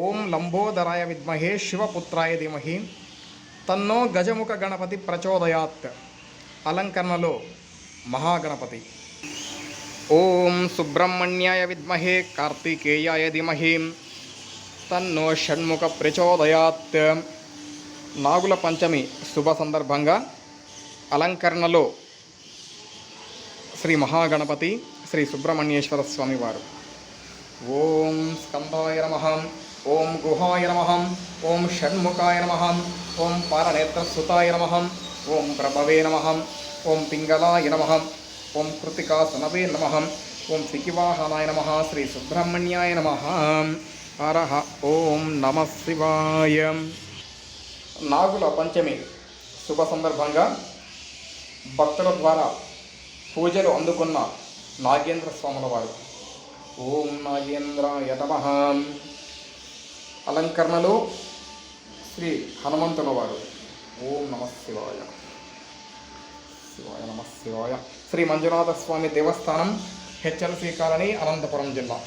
ఓం లంబోదరాయ విద్మహే శివపుత్రాయ ధీమహి. తన్నో గజముఖ గణపతి ప్రచోదయాత్. అలంకరణలో మహాగణపతి. ఓం సుబ్రహ్మణ్యాయ విద్మహే కార్తికేయాయ ధీమహి. తన్నో షణ్ముఖ ప్రచోదయాత్. నాగుల పంచమి శుభ సందర్భంగా అలంకరణలో శ్రీ మహాగణపతి శ్రీ సుబ్రహ్మణ్యేశ్వర స్వామివారు. ఓం స్కందాయ నమ. ఓం గుహాయ నమహం ఓం షణ్ముఖాయ నమహం ఓం పారనేత్రసుతాయ నమహం ఓం ప్రభవే నమహం ఓం పింగళాయ నమహం ఓం కృతికాసనవే నమహం ఓం సికివాహనాయ నమ శ్రీ సుబ్రహ్మణ్యాయ నమ. హరహ ఓం నమ శివాయ. నాగుల పంచమి శుభ సందర్భంగా భక్తుల ద్వారా పూజలు అందుకున్న నాగేంద్ర స్వాముల వారు. ఓం నాగేంద్రాయ నమ. అలంకరణలో శ్రీ హనుమంతుల వారు. ఓం నమ శివాయ. శివాయ నమ శివాయ. శ్రీ మంజునాథ స్వామి దేవస్థానం హెచ్ఎల్సి కాలనీ అనంతపురం జిల్లా.